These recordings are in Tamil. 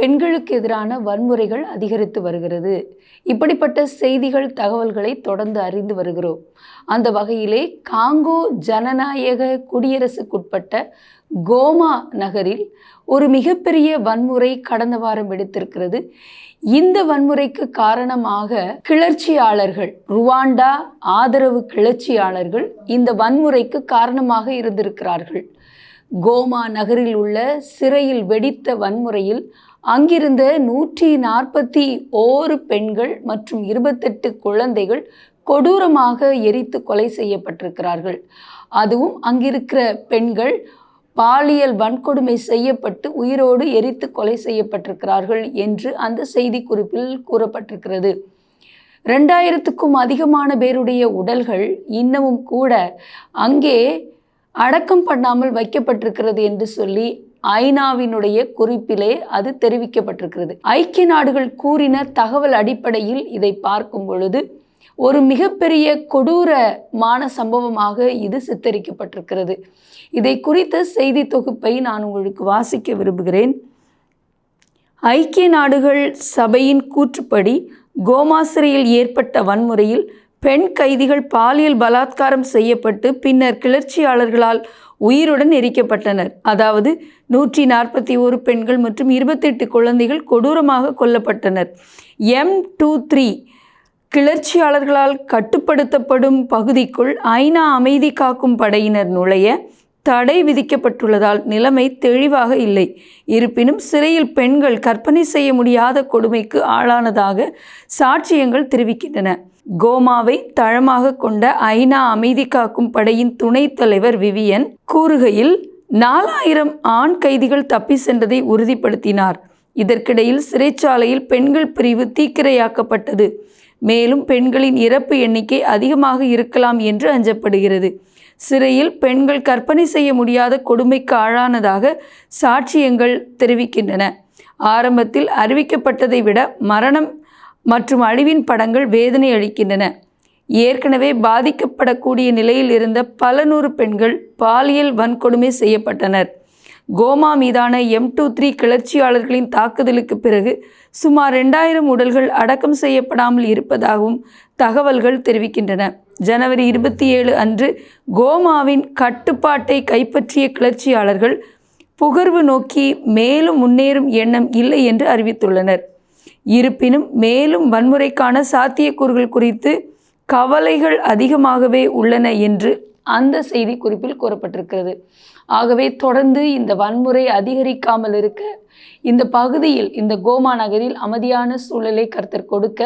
பெண்களுக்கு எதிரான வன்முறைகள் அதிகரித்து வருகிறது. இப்படிப்பட்ட செய்திகள் தகவல்களை தொடர்ந்து அறிந்து வருகிறோம். அந்த வகையிலே காங்கோ ஜனநாயக குடியரசுக்குட்பட்ட கோமா நகரில் ஒரு மிகப்பெரிய வன்முறை கடந்த வாரம் எடுத்திருக்கிறது இந்த வன்முறைக்கு காரணமாக கிளர்ச்சியாளர்கள் ருவாண்டா ஆதரவு கிளர்ச்சியாளர்கள் இந்த வன்முறைக்கு காரணமாக இருந்திருக்கிறார்கள். கோமா நகரில் உள்ள சிறையில் வெடித்த வன்முறையில் அங்கிருந்த நூற்றி நாற்பத்தி ஓரு பெண்கள் மற்றும் இருபத்தெட்டு குழந்தைகள் கொடூரமாக எரித்து கொலை செய்யப்பட்டிருக்கிறார்கள். அதுவும் அங்கிருக்கிற பெண்கள் பாலியல் வன்கொடுமை செய்யப்பட்டு உயிரோடு எரித்து கொலை செய்யப்பட்டிருக்கிறார்கள் என்று அந்த செய்திக்குறிப்பில் கூறப்பட்டிருக்கிறது. ரெண்டாயிரத்துக்கும் அதிகமான பேருடைய உடல்கள் இன்னமும் கூட அங்கே அடக்கம் பண்ணாமல் வைக்கப்பட்டிருக்கிறது என்று சொல்லி ஐநாவினுடைய குறிப்பிலே அது தெரிவிக்கப்பட்டிருக்கிறது. ஐக்கிய நாடுகள் கூறின தகவல் அடிப்படையில் இதை பார்க்கும் பொழுது ஒரு மிகப்பெரிய கொடூரமான சம்பவமாக இது சித்தரிக்கப்பட்டிருக்கிறது. இதை குறித்த செய்தி தொகுப்பை நான் உங்களுக்கு வாசிக்க விரும்புகிறேன். ஐக்கிய நாடுகள் சபையின் கூற்றுப்படி கோமாசிரியில் ஏற்பட்ட வன்முறையில் பெண் கைதிகள் பாலியல் பலாத்காரம் செய்யப்பட்டு பின்னர் கிளர்ச்சியாளர்களால் உயிருடன் எரிக்கப்பட்டனர். அதாவது நூற்றி நாற்பத்தி ஒரு பெண்கள் மற்றும் இருபத்தெட்டு குழந்தைகள் கொடூரமாக கொல்லப்பட்டனர். எம் டூ த்ரீ கிளர்ச்சியாளர்களால் கட்டுப்படுத்தப்படும் பகுதிக்குள் ஐநா அமைதி காக்கும் படையினர் நுழைய தடை விதிக்கப்பட்டுள்ளதால் நிலைமை தெளிவாக இல்லை. இருப்பினும் சிறையில் பெண்கள் கற்பனை செய்ய முடியாத கொடுமைக்கு ஆளானதாக சாட்சியங்கள் தெரிவிக்கின்றன. கோமாவை தளமாக கொண்ட ஐநா அமைதி காக்கும் படையின் துணைத் தலைவர் விவியன் கூறுகையில் நாலாயிரம் ஆண் கைதிகள் தப்பி சென்றதை உறுதிப்படுத்தினார். இதற்கிடையில் சிறைச்சாலையில் பெண்கள் பிரிவு தீக்கிரையாக்கப்பட்டது. மேலும் பெண்களின் இறப்பு எண்ணிக்கை அதிகமாக இருக்கலாம் என்று அஞ்சப்படுகிறது. சிறையில் பெண்கள் கற்பனை செய்ய முடியாத கொடுமைக்கு ஆளானதாக சாட்சியங்கள் தெரிவிக்கின்றன. ஆரம்பத்தில் அறிவிக்கப்பட்டதை விட மரணம் மற்றும் அழிவின் படங்கள் வேதனை அளிக்கின்றன. ஏற்கனவே பாதிக்கப்படக்கூடிய நிலையில் இருந்த பல நூறு பெண்கள் பாலியல் வன்கொடுமை செய்யப்பட்டனர். கோமா மீதான எம் டூ த்ரீ கிளர்ச்சியாளர்களின் தாக்குதலுக்கு பிறகு சுமார் ரெண்டாயிரம் உடல்கள் அடக்கம் செய்யப்படாமல் இருப்பதாகவும் தகவல்கள் தெரிவிக்கின்றன. ஜனவரி இருபத்தி ஏழு அன்று கோமாவின் கட்டுப்பாட்டை கைப்பற்றிய கிளர்ச்சியாளர்கள் புகர்வு நோக்கி மேலும் முன்னேறும் எண்ணம் இல்லை என்று அறிவித்துள்ளனர். இருப்பினும் மேலும் வன்முறைக்கான சாத்தியக்கூறுகள் குறித்து கவலைகள் அதிகமாகவே உள்ளன என்று அந்த செய்தி குறிப்பில் கூறப்பட்டிருக்கிறது. ஆகவே தொடர்ந்து இந்த வன்முறை அதிகரிக்காமல் இருக்க இந்த பகுதியில் இந்த கோமா நகரில் அமைதியான சூழலை கருத்தர் கொடுக்க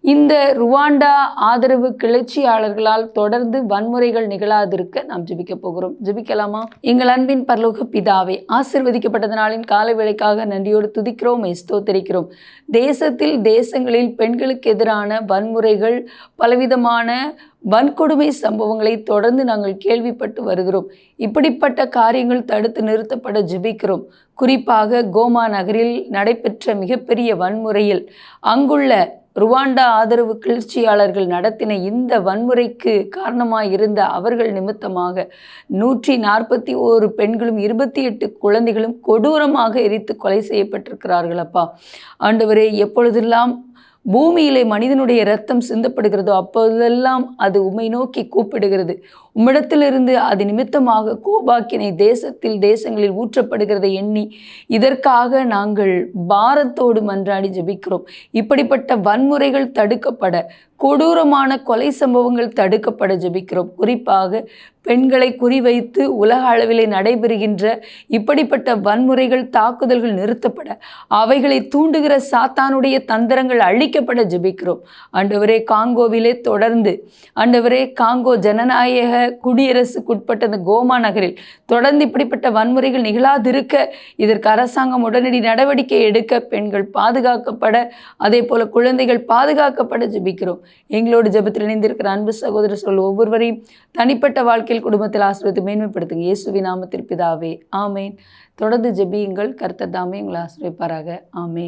இந்த ருவாண்டா ஆதரவு கிளர்ச்சியாளர்களால் தொடர்ந்து வன்முறைகள் நிகழாதிருக்க நாம் ஜெபிக்க போகிறோம். ஜெபிக்கலாமா? எங்கள் அன்பின் பரலோக பிதாவே ஆசிர்வதிக்கப்பட்ட நாளின் கால வேலைக்காக நன்றியோடு துதிக்கிறோம் ஸ்தோத்தரிக்கிறோம். தேசத்தில் தேசங்களில் பெண்களுக்கு எதிரான வன்முறைகள் பலவிதமான வன்கொடுமை சம்பவங்களை தொடர்ந்து நாங்கள் கேள்விப்பட்டு வருகிறோம். இப்படிப்பட்ட காரியங்கள் தடுத்து நிறுத்தப்பட ஜெபிக்கிறோம். குறிப்பாக கோமா நகரில் நடைபெற்ற மிகப்பெரிய வன்முறையில் அங்குள்ள ருவாண்டா ஆதரவு கிளர்ச்சியாளர்கள் நடத்தின இந்த வன்முறைக்கு காரணமாக இருந்த அவர்கள் நிமித்தமாக நூற்றி நாற்பத்தி ஓரு பெண்களும் இருபத்தி எட்டு குழந்தைகளும் கொடூரமாக எரித்து கொலை செய்யப்பட்டிருக்கிறார்கள் அப்பா ஆண்டவரே எப்பொழுதெல்லாம் பூமியிலே மனிதனுடைய ரத்தம் சிந்தப்படுகிறதோ அப்போதெல்லாம் அது உம்மை நோக்கி கூப்பிடுகிறது. உம்மிடத்திலிருந்து அது நிமித்தமாக கோபாக்கினை தேசத்தில் தேசங்களில் ஊற்றப்படுகிறதை எண்ணி இதற்காக நாங்கள் பாரத்தோடு மன்றாடி ஜெபிக்கிறோம். இப்படிப்பட்ட வன்முறைகள் தடுக்கப்பட கொடூரமான கொலை சம்பவங்கள் தடுக்கப்பட ஜெபிக்கிறோம். குறிப்பாக பெண்களை குறிவைத்து உலக அளவிலே நடைபெறுகின்ற இப்படிப்பட்ட வன்முறைகள் தாக்குதல்கள் நிறுத்தப்பட அவைகளை தூண்டுகிற சாத்தானுடைய தந்திரங்கள் அழிக்கப்பட ஜெபிக்கிறோம். ஆண்டவரே காங்கோவிலே தொடர்ந்து ஆண்டவரே காங்கோ ஜனநாயக குடியரசுக்குட்பட்ட அந்த கோமா நகரில் தொடர்ந்து இப்படிப்பட்ட வன்முறைகள் நிகழாதிருக்க இதற்கு அரசாங்கம் உடனடி நடவடிக்கை எடுக்க பெண்கள் பாதுகாக்கப்பட அதே போல குழந்தைகள் பாதுகாக்கப்பட ஜெபிக்கிறோம். எங்களோடு ஜெபத்தில் இணைந்திருக்கிற அன்பு சகோதர சொல் ஒவ்வொருவரையும் தனிப்பட்ட வாழ்க்கையில் குடும்பத்தில் ஆசிரியத்தை மேன்மைப்படுத்துங்க. இயேசுவி நாமத்தில் பிதாவே ஆமேன். தொடர்ந்து ஜெபியுங்கள். கர்த்தர் தாமே உங்களை ஆசிரியப்பாராக ஆமேன்.